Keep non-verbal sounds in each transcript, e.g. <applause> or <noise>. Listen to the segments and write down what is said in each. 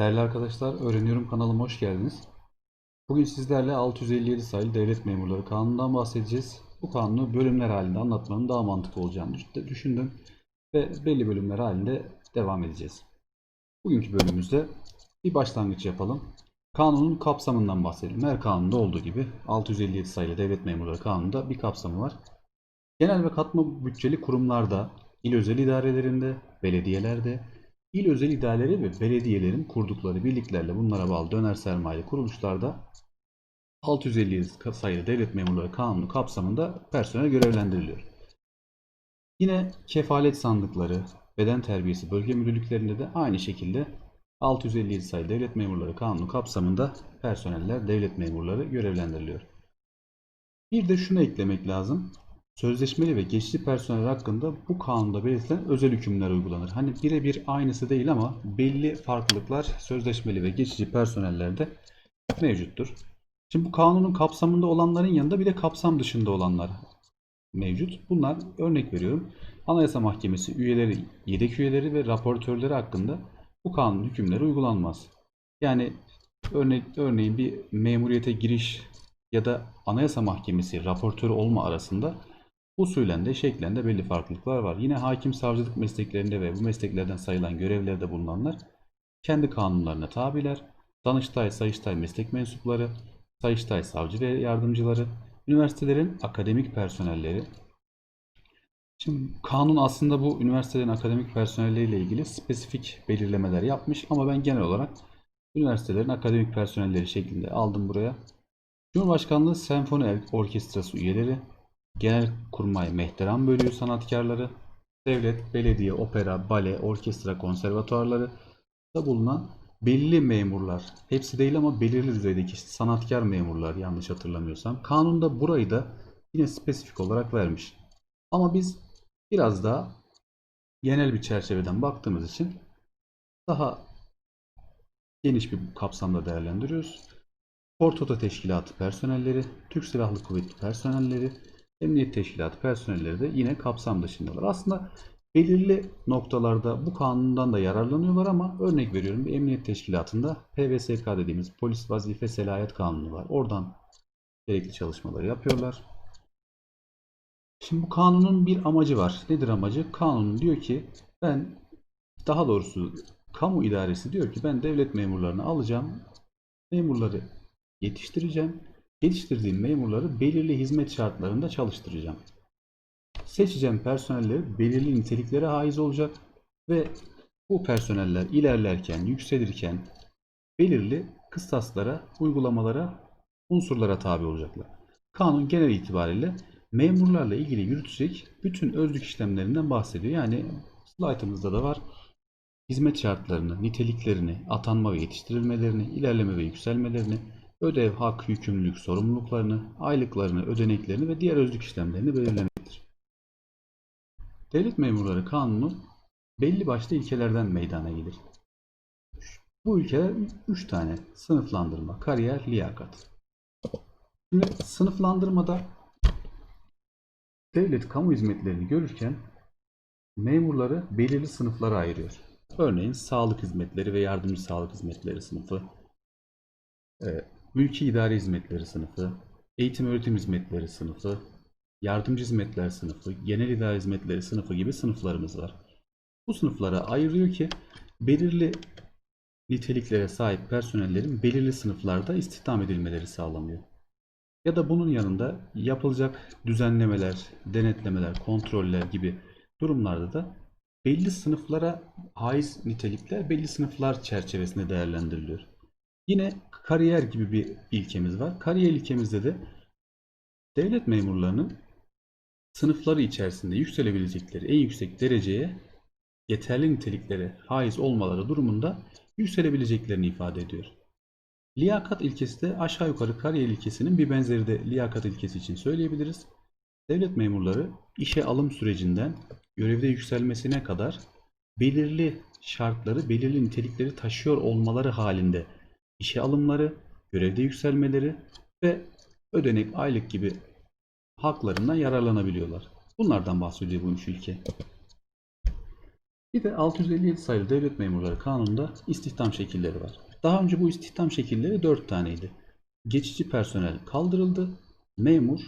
Değerli arkadaşlar, Öğreniyorum kanalıma hoş geldiniz. Bugün sizlerle 657 sayılı Devlet Memurları Kanunu'ndan bahsedeceğiz. Bu kanunu bölümler halinde anlatmanın daha mantıklı olacağını düş- düşündüm ve belli bölümler halinde devam edeceğiz. Bugünkü bölümümüzde bir başlangıç yapalım. Kanunun kapsamından bahsedelim. Her kanunda olduğu gibi 657 sayılı Devlet Memurları Kanunu'nda bir kapsamı var. Genel ve katma bütçeli kurumlarda, il özel idarelerinde, belediyelerde, il özel idareleri ve belediyelerin kurdukları birliklerle bunlara bağlı döner sermayeli kuruluşlarda 657 sayılı Devlet Memurları Kanunu kapsamında personel görevlendiriliyor. Yine kefalet sandıkları, beden terbiyesi bölge müdürlüklerinde de aynı şekilde 657 sayılı Devlet Memurları Kanunu kapsamında personeller, devlet memurları görevlendiriliyor. Bir de şunu eklemek lazım. Sözleşmeli ve geçici personel hakkında bu kanunda belirtilen özel hükümler uygulanır. Hani birebir aynısı değil ama belli farklılıklar sözleşmeli ve geçici personellerde mevcuttur. Şimdi bu kanunun kapsamında olanların yanında bir de kapsam dışında olanlar mevcut. Bunlar örnek veriyorum. Anayasa Mahkemesi üyeleri, yedek üyeleri ve raportörleri hakkında bu kanun hükümleri uygulanmaz. Yani örnek, örneğin bir memuriyete giriş ya da Anayasa Mahkemesi raportörü olma arasında usulen de şeklen de belli farklılıklar var. Yine hakim savcılık mesleklerinde ve bu mesleklerden sayılan görevlerde bulunanlar kendi kanunlarına tabiler. Danıştay, Sayıştay meslek mensupları, Sayıştay savcı ve yardımcıları, üniversitelerin akademik personelleri. Şimdi kanun aslında bu üniversitelerin akademik personelleriyle ilgili spesifik belirlemeler yapmış ama ben genel olarak üniversitelerin akademik personelleri şeklinde aldım buraya. Cumhurbaşkanlığı Senfoni Orkestrası üyeleri, Genelkurmay Mehteran Bölüğü sanatkarları, devlet, belediye, opera, bale, orkestra, konservatuarları da bulunan belli memurlar, hepsi değil ama belirli düzeydeki sanatkar memurlar yanlış hatırlamıyorsam. Kanunda burayı da yine spesifik olarak vermiş. Ama biz biraz daha genel bir çerçeveden baktığımız için daha geniş bir kapsamda değerlendiriyoruz. Portoda Teşkilatı personelleri, Türk Silahlı Kuvvetli personelleri, Emniyet Teşkilatı personelleri de yine kapsam dışındalar. Aslında belirli noktalarda bu kanundan da yararlanıyorlar ama örnek veriyorum bir emniyet teşkilatında PVSK dediğimiz Polis Vazife Selahiyet Kanunu var. Oradan gerekli çalışmaları yapıyorlar. Şimdi bu kanunun bir amacı var. Nedir amacı? Kanun diyor ki ben daha doğrusu kamu idaresi diyor ki ben devlet memurlarını alacağım. Memurları yetiştireceğim. Yetiştirdiğim memurları belirli hizmet şartlarında çalıştıracağım. Seçeceğim personelleri belirli niteliklere haiz olacak ve bu personeller ilerlerken, yükselirken belirli kıstaslara, uygulamalara, unsurlara tabi olacaklar. Kanun genel itibariyle memurlarla ilgili yürütecek bütün özlük işlemlerinden bahsediyor. Yani slaytımızda da var. Hizmet şartlarını, niteliklerini, atanma ve yetiştirilmelerini, ilerleme ve yükselmelerini, ödev, hak, yükümlülük, sorumluluklarını, aylıklarını, ödeneklerini ve diğer özlük işlemlerini belirlemektir. Devlet Memurları Kanunu belli başlı ilkelerden meydana gelir. Bu ilkeler 3 tane. Sınıflandırma, kariyer, liyakat. Şimdi sınıflandırmada devlet kamu hizmetlerini görürken memurları belirli sınıflara ayırıyor. Örneğin sağlık hizmetleri ve yardımcı sağlık hizmetleri sınıfı, e, mülki idare hizmetleri sınıfı, eğitim öğretim hizmetleri sınıfı, yardımcı hizmetler sınıfı, genel idare hizmetleri sınıfı gibi sınıflarımız var. Bu sınıflara ayırıyor ki belirli niteliklere sahip personellerin belirli sınıflarda istihdam edilmeleri sağlanıyor. Ya da bunun yanında yapılacak düzenlemeler, denetlemeler, kontroller gibi durumlarda da belli sınıflara haiz nitelikler belli sınıflar çerçevesinde değerlendiriliyor. Yine kariyer gibi bir ilkemiz var. Kariyer ilkemizde de devlet memurlarının sınıfları içerisinde yükselebilecekleri en yüksek dereceye yeterli niteliklere haiz olmaları durumunda yükselebileceklerini ifade ediyor. Liyakat ilkesi de aşağı yukarı kariyer ilkesinin bir benzeri de liyakat ilkesi için söyleyebiliriz. Devlet memurları işe alım sürecinden görevde yükselmesine kadar belirli şartları, belirli nitelikleri taşıyor olmaları halinde işe alımları, görevde yükselmeleri ve ödenek, aylık gibi haklarından yararlanabiliyorlar. Bunlardan bahsediyor bu üç ülke. Bir de 657 sayılı Devlet Memurları Kanunu'nda istihdam şekilleri var. Daha önce bu istihdam şekilleri 4 taneydi. Geçici personel kaldırıldı, memur,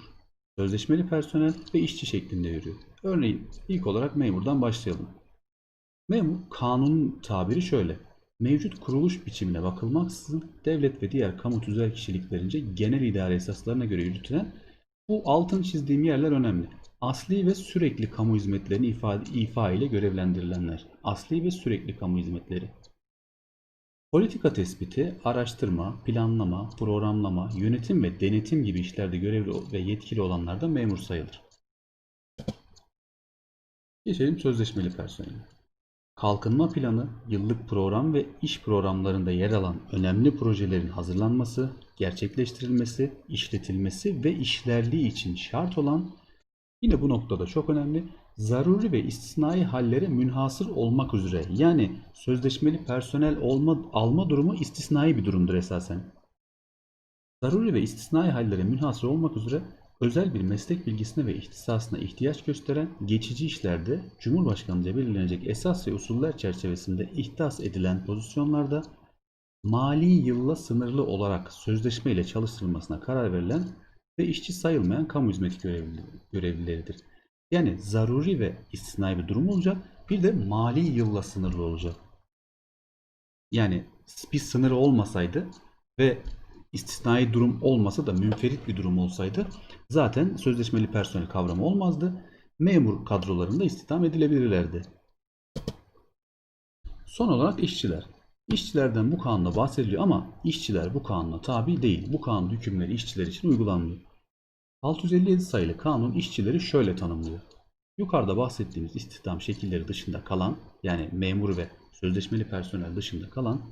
sözleşmeli personel ve işçi şeklinde yürüyor. Örneğin ilk olarak memurdan başlayalım. Memur kanun tabiri şöyle. Mevcut kuruluş biçimine bakılmaksızın devlet ve diğer kamu tüzel kişiliklerince genel idare esaslarına göre yürütülen bu altın çizdiğim yerler önemli. Asli ve sürekli kamu hizmetlerini ifade, ifa ile görevlendirilenler. Asli ve sürekli kamu hizmetleri. Politika tespiti, araştırma, planlama, programlama, yönetim ve denetim gibi işlerde görevli ve yetkili olanlar da memur sayılır. Geçelim sözleşmeli personel. Kalkınma planı, yıllık program ve iş programlarında yer alan önemli projelerin hazırlanması, gerçekleştirilmesi, işletilmesi ve işlerliği için şart olan yine bu noktada çok önemli zaruri ve istisnai hallere münhasır olmak üzere yani sözleşmeli personel olma, alma durumu istisnai bir durumdur esasen. Zaruri ve istisnai hallere münhasır olmak üzere özel bir meslek bilgisine ve ihtisasına ihtiyaç gösteren geçici işlerde Cumhurbaşkanı'nca belirlenecek esas ve usuller çerçevesinde ihtas edilen pozisyonlarda mali yılla sınırlı olarak sözleşme ile çalıştırılmasına karar verilen ve işçi sayılmayan kamu hizmeti görevli- görevlileridir. Yani zaruri ve istisnai bir durum olacak. Bir de mali yılla sınırlı olacak. Yani bir sınırı olmasaydı ve istisnai durum olmasa da münferit bir durum olsaydı zaten sözleşmeli personel kavramı olmazdı. Memur kadrolarında istihdam edilebilirlerdi. Son olarak işçiler. İşçilerden bu kanunda bahsediliyor ama işçiler bu kanuna tabi değil. Bu kanun hükümleri işçiler için uygulanmıyor. 657 sayılı kanun işçileri şöyle tanımlıyor. Yukarıda bahsettiğimiz istihdam şekilleri dışında kalan yani memur ve sözleşmeli personel dışında kalan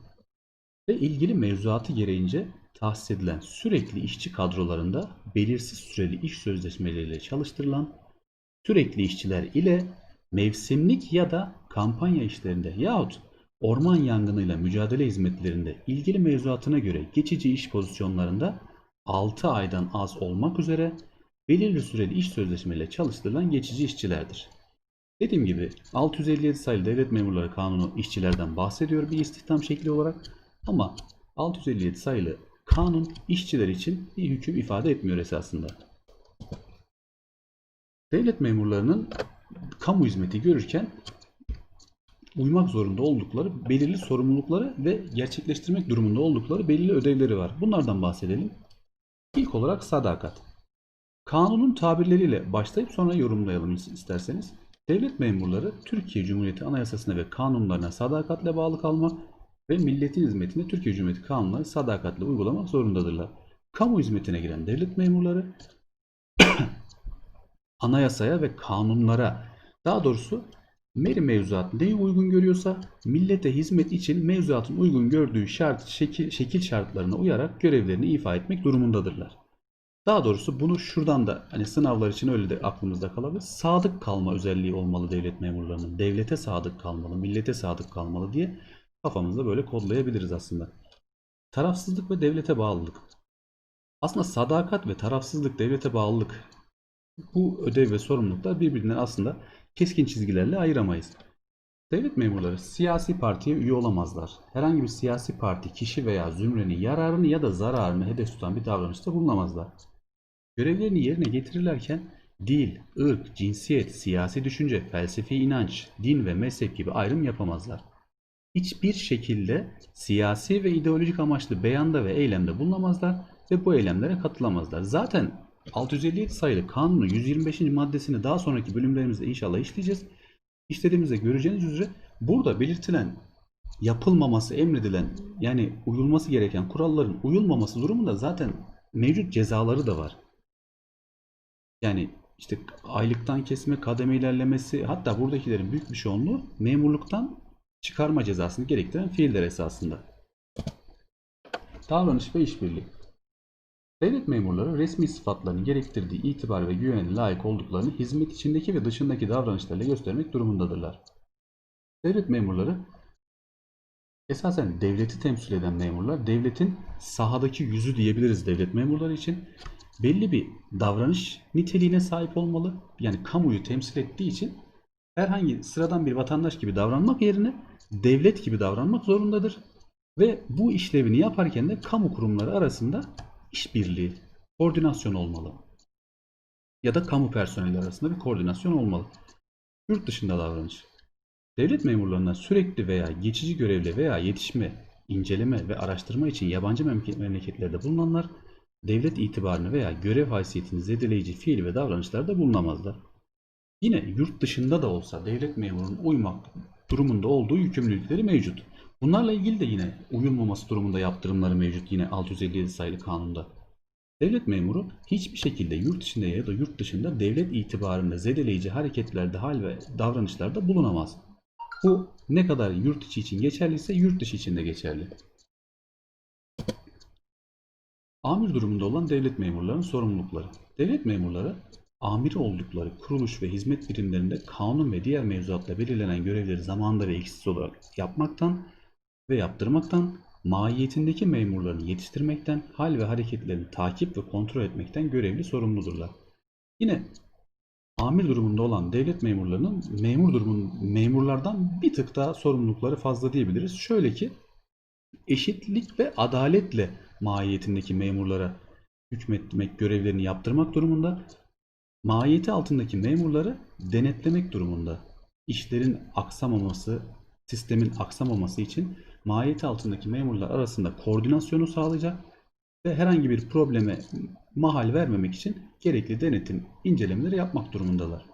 ve ilgili mevzuatı gereğince tahsis edilen sürekli işçi kadrolarında belirsiz süreli iş sözleşmeleriyle çalıştırılan sürekli işçiler ile mevsimlik ya da kampanya işlerinde yahut orman yangınıyla mücadele hizmetlerinde ilgili mevzuatına göre geçici iş pozisyonlarında 6 aydan az olmak üzere belirli süreli iş sözleşmesiyle çalıştırılan geçici işçilerdir. Dediğim gibi 657 sayılı Devlet Memurları Kanunu işçilerden bahsediyor bir istihdam şekli olarak ama 657 sayılı kanun işçiler için bir hüküm ifade etmiyor esasında. Devlet memurlarının kamu hizmeti görürken uymak zorunda oldukları belirli sorumlulukları ve gerçekleştirmek durumunda oldukları belirli ödevleri var. Bunlardan bahsedelim. İlk olarak sadakat. Kanunun tabirleriyle başlayıp sonra yorumlayalım isterseniz. Devlet memurları Türkiye Cumhuriyeti Anayasasına ve kanunlarına sadakatle bağlı kalmak ve milletin hizmetinde Türkiye Cumhuriyeti kanunları sadakatle uygulamak zorundadırlar. Kamu hizmetine giren devlet memurları <clears throat> anayasaya ve kanunlara daha doğrusu meri mevzuat neyi uygun görüyorsa millete hizmet için mevzuatın uygun gördüğü şart, şekil, şekil şartlarına uyarak görevlerini ifa etmek durumundadırlar. Daha doğrusu bunu şuradan da hani sınavlar için öyle de aklımızda kalabilir. Sadık kalma özelliği olmalı devlet memurlarının. Devlete sadık kalmalı, millete sadık kalmalı diye kafamızda böyle kodlayabiliriz aslında. Tarafsızlık ve devlete bağlılık. Aslında sadakat ve tarafsızlık, devlete bağlılık bu ödev ve sorumluluklar birbirinden aslında keskin çizgilerle ayıramayız. Devlet memurları siyasi partiye üye olamazlar. Herhangi bir siyasi parti, kişi veya zümrenin yararını ya da zararını hedef tutan bir davranışta bulunamazlar. Görevlerini yerine getirirlerken dil, ırk, cinsiyet, siyasi düşünce, felsefi inanç, din ve mezhep gibi ayrım yapamazlar. Hiçbir şekilde siyasi ve ideolojik amaçlı beyanda ve eylemde bulunamazlar ve bu eylemlere katılamazlar. Zaten 657 sayılı kanunun 125. maddesini daha sonraki bölümlerimizde inşallah işleyeceğiz. İşlediğimizde göreceğiniz üzere burada belirtilen yapılmaması emredilen yani uyulması gereken kuralların uyulmaması durumunda zaten mevcut cezaları da var. Yani işte aylıktan kesme, kademe ilerlemesi hatta buradakilerin büyük bir çoğunluğu memurluktan çıkarma cezasını gerektiren fiiller esasında. Davranış ve işbirliği. Devlet memurları resmi sıfatlarının gerektirdiği itibar ve güvene layık olduklarını hizmet içindeki ve dışındaki davranışlarla göstermek durumundadırlar. Devlet memurları esasen devleti temsil eden memurlar, devletin sahadaki yüzü diyebiliriz devlet memurları için. Belli bir davranış niteliğine sahip olmalı. Yani kamuyu temsil ettiği için herhangi sıradan bir vatandaş gibi davranmak yerine devlet gibi davranmak zorundadır. Ve bu işlevini yaparken de kamu kurumları arasında işbirliği, koordinasyon olmalı. Ya da kamu personeli arasında bir koordinasyon olmalı. Yurt dışında davranış. Devlet memurlarına sürekli veya geçici görevle veya yetişme, inceleme ve araştırma için yabancı memleket- memleketlerde bulunanlar devlet itibarını veya görev haysiyetini zedeleyici fiil ve davranışlarda bulunamazlar. Yine yurt dışında da olsa devlet memurunun uymak durumunda olduğu yükümlülükleri mevcut. Bunlarla ilgili de yine uyulmaması durumunda yaptırımları mevcut yine 657 sayılı kanunda. Devlet memuru hiçbir şekilde yurt içinde ya da yurt dışında devlet itibarını zedeleyici hareketlerde, hal ve davranışlarda bulunamaz. Bu ne kadar yurt içi için geçerliyse yurt dışı için de geçerli. Amir durumunda olan devlet memurlarının sorumlulukları. Devlet memurları amiri oldukları kuruluş ve hizmet birimlerinde kanun ve diğer mevzuatla belirlenen görevleri zamanında ve eksiksiz olarak yapmaktan ve yaptırmaktan, mahiyetindeki memurlarını yetiştirmekten, hal ve hareketlerini takip ve kontrol etmekten görevli sorumludurlar. Yine amir durumunda olan devlet memurlarının memur durumun memurlardan bir tık daha sorumlulukları fazla diyebiliriz. Şöyle ki eşitlik ve adaletle mahiyetindeki memurlara hükmetmek görevlerini yaptırmak durumunda mahiyeti altındaki memurları denetlemek durumunda. İşlerin aksamaması, sistemin aksamaması için mahiyeti altındaki memurlar arasında koordinasyonu sağlayacak ve herhangi bir probleme mahal vermemek için gerekli denetim incelemeleri yapmak durumundalar.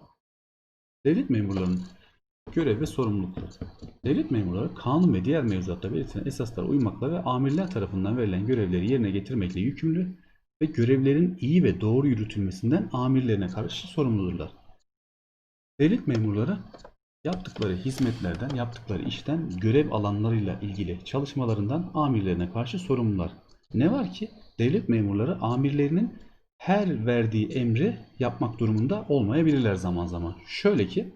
Devlet memurlarının görev ve sorumlulukları. Devlet memurları kanun ve diğer mevzuatta belirtilen esaslara uymakla ve amirler tarafından verilen görevleri yerine getirmekle yükümlü ve görevlerin iyi ve doğru yürütülmesinden amirlerine karşı sorumludurlar. Devlet memurları yaptıkları hizmetlerden, yaptıkları işten, görev alanlarıyla ilgili çalışmalarından amirlerine karşı sorumlular. Ne var ki devlet memurları amirlerinin her verdiği emri yapmak durumunda olmayabilirler zaman zaman. Şöyle ki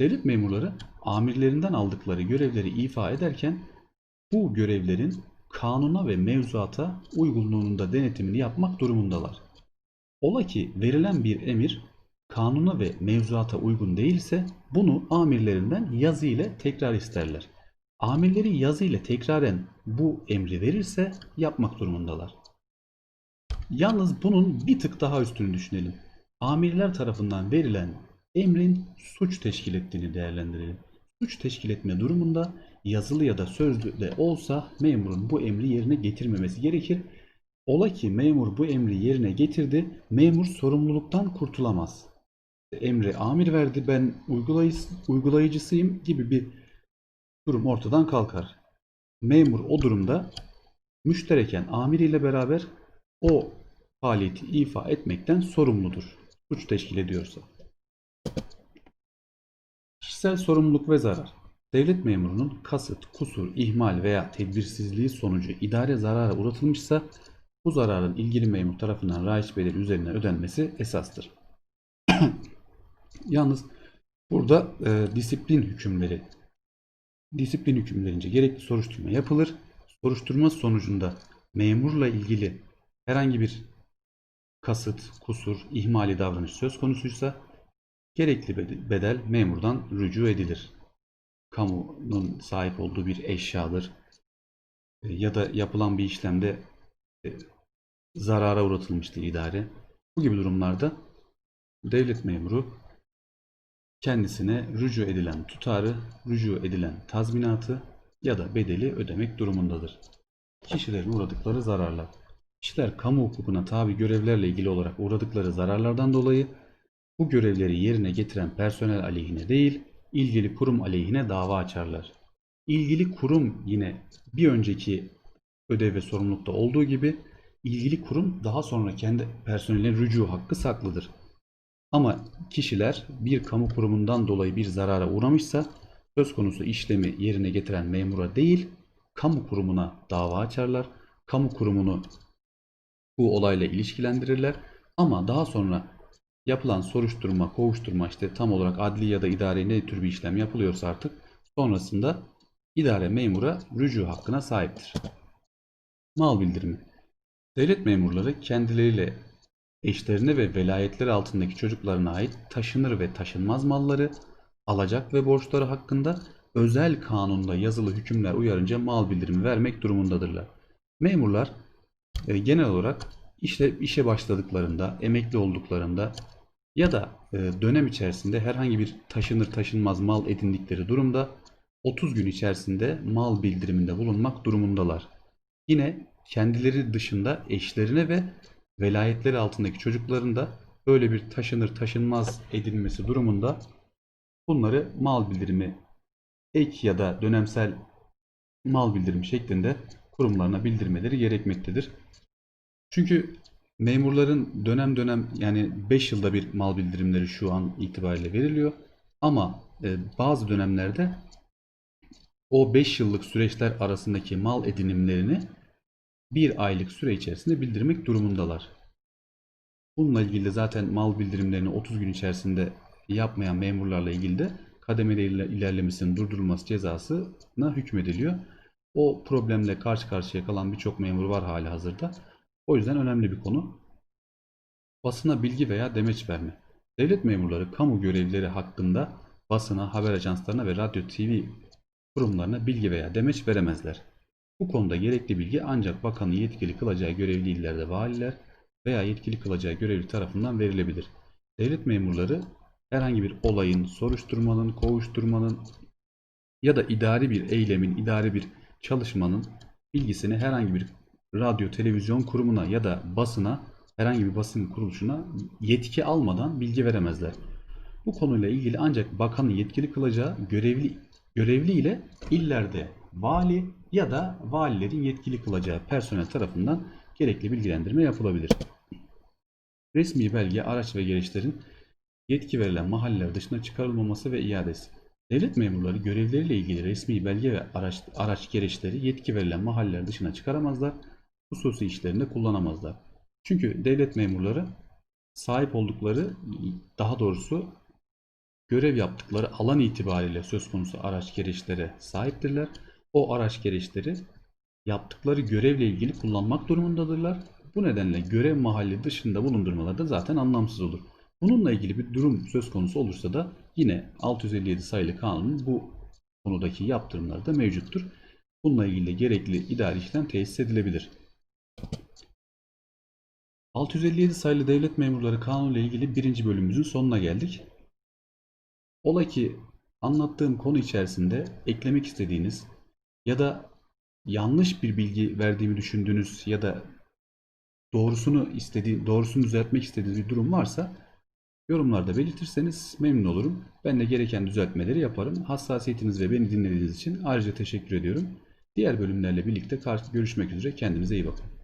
devlet memurları amirlerinden aldıkları görevleri ifa ederken bu görevlerin kanuna ve mevzuata uygunluğunun da denetimini yapmak durumundalar. Ola ki verilen bir emir kanuna ve mevzuata uygun değilse bunu amirlerinden yazı ile tekrar isterler. Amirleri yazı ile tekraren bu emri verirse yapmak durumundalar. Yalnız bunun bir tık daha üstünü düşünelim. Amirler tarafından verilen emrin suç teşkil ettiğini değerlendirelim. Suç teşkil etme durumunda yazılı ya da sözlü de olsa memurun bu emri yerine getirmemesi gerekir. Ola ki memur bu emri yerine getirdi, memur sorumluluktan kurtulamaz. Emri amir verdi, ben uygulayıcı, uygulayıcısıyım gibi bir durum ortadan kalkar. Memur o durumda müştereken amir ile beraber o faaliyeti ifa etmekten sorumludur. Suç teşkil ediyorsa. Kişisel sorumluluk ve zarar. Devlet memurunun kasıt, kusur, ihmal veya tedbirsizliği sonucu idare zarara uğratılmışsa bu zararın ilgili memur tarafından raiç bedeli üzerinden ödenmesi esastır. <clears throat> Yalnız burada e, disiplin hükümleri disiplin hükümlerince gerekli soruşturma yapılır. Soruşturma sonucunda memurla ilgili herhangi bir kasıt, kusur, ihmali davranış söz konusuysa gerekli bede- bedel memurdan rücu edilir. Kamunun sahip olduğu bir eşyadır e, ya da yapılan bir işlemde e, zarara uğratılmıştır idare. Bu gibi durumlarda devlet memuru kendisine rücu edilen tutarı, rücu edilen tazminatı ya da bedeli ödemek durumundadır. Kişilerin uğradıkları zararlar. Kişiler kamu hukukuna tabi görevlerle ilgili olarak uğradıkları zararlardan dolayı bu görevleri yerine getiren personel aleyhine değil, ilgili kurum aleyhine dava açarlar. İlgili kurum yine bir önceki ödev ve sorumlulukta olduğu gibi ilgili kurum daha sonra kendi personelin rücu hakkı saklıdır. Ama kişiler bir kamu kurumundan dolayı bir zarara uğramışsa söz konusu işlemi yerine getiren memura değil, kamu kurumuna dava açarlar. Kamu kurumunu bu olayla ilişkilendirirler. Ama daha sonra yapılan soruşturma, kovuşturma işte tam olarak adli ya da idari ne tür bir işlem yapılıyorsa artık sonrasında idare memura rücu hakkına sahiptir. Mal bildirimi. Devlet memurları kendileriyle eşlerine ve velayetleri altındaki çocuklarına ait taşınır ve taşınmaz malları, alacak ve borçları hakkında özel kanunda yazılı hükümler uyarınca mal bildirimi vermek durumundadırlar. Memurlar e, genel olarak işte işe başladıklarında, emekli olduklarında ya da e, dönem içerisinde herhangi bir taşınır taşınmaz mal edindikleri durumda 30 gün içerisinde mal bildiriminde bulunmak durumundalar. Yine kendileri dışında eşlerine ve velayetleri altındaki çocukların da böyle bir taşınır taşınmaz edilmesi durumunda bunları mal bildirimi ek ya da dönemsel mal bildirimi şeklinde kurumlarına bildirmeleri gerekmektedir. Çünkü memurların dönem dönem yani 5 yılda bir mal bildirimleri şu an itibariyle veriliyor. Ama e, bazı dönemlerde o 5 yıllık süreçler arasındaki mal edinimlerini bir aylık süre içerisinde bildirmek durumundalar. Bununla ilgili de zaten mal bildirimlerini 30 gün içerisinde yapmayan memurlarla ilgili de kademeli iler- ilerlemesinin durdurulması cezasına hükmediliyor. O problemle karşı karşıya kalan birçok memur var hali hazırda. O yüzden önemli bir konu. Basına bilgi veya demeç verme. Devlet memurları kamu görevlileri hakkında basına, haber ajanslarına ve radyo TV kurumlarına bilgi veya demeç veremezler. Bu konuda gerekli bilgi ancak bakanın yetkili kılacağı görevli illerde valiler veya yetkili kılacağı görevli tarafından verilebilir. Devlet memurları herhangi bir olayın, soruşturmanın, kovuşturmanın ya da idari bir eylemin, idari bir çalışmanın bilgisini herhangi bir radyo, televizyon kurumuna ya da basına, herhangi bir basın kuruluşuna yetki almadan bilgi veremezler. Bu konuyla ilgili ancak bakanın yetkili kılacağı görevli görevli ile illerde vali ya da valilerin yetkili kılacağı personel tarafından gerekli bilgilendirme yapılabilir. Resmi belge, araç ve gereçlerin yetki verilen mahalleler dışına çıkarılmaması ve iadesi. Devlet memurları görevleriyle ilgili resmi belge ve araç, araç gereçleri yetki verilen mahalleler dışına çıkaramazlar. Hususi işlerinde kullanamazlar. Çünkü devlet memurları sahip oldukları daha doğrusu görev yaptıkları alan itibariyle söz konusu araç gereçlere sahiptirler. O araç gereçleri yaptıkları görevle ilgili kullanmak durumundadırlar. Bu nedenle görev mahalli dışında bulundurmaları da zaten anlamsız olur. Bununla ilgili bir durum söz konusu olursa da yine 657 sayılı kanunun bu konudaki yaptırımları da mevcuttur. Bununla ilgili gerekli idari işlem tesis edilebilir. 657 sayılı devlet memurları kanunu ile ilgili birinci bölümümüzün sonuna geldik. Ola ki anlattığım konu içerisinde eklemek istediğiniz ya da yanlış bir bilgi verdiğimi düşündüğünüz ya da doğrusunu istediği, doğrusunu düzeltmek istediğiniz bir durum varsa yorumlarda belirtirseniz memnun olurum. Ben de gereken düzeltmeleri yaparım. Hassasiyetiniz ve beni dinlediğiniz için ayrıca teşekkür ediyorum. Diğer bölümlerle birlikte karşı görüşmek üzere. Kendinize iyi bakın.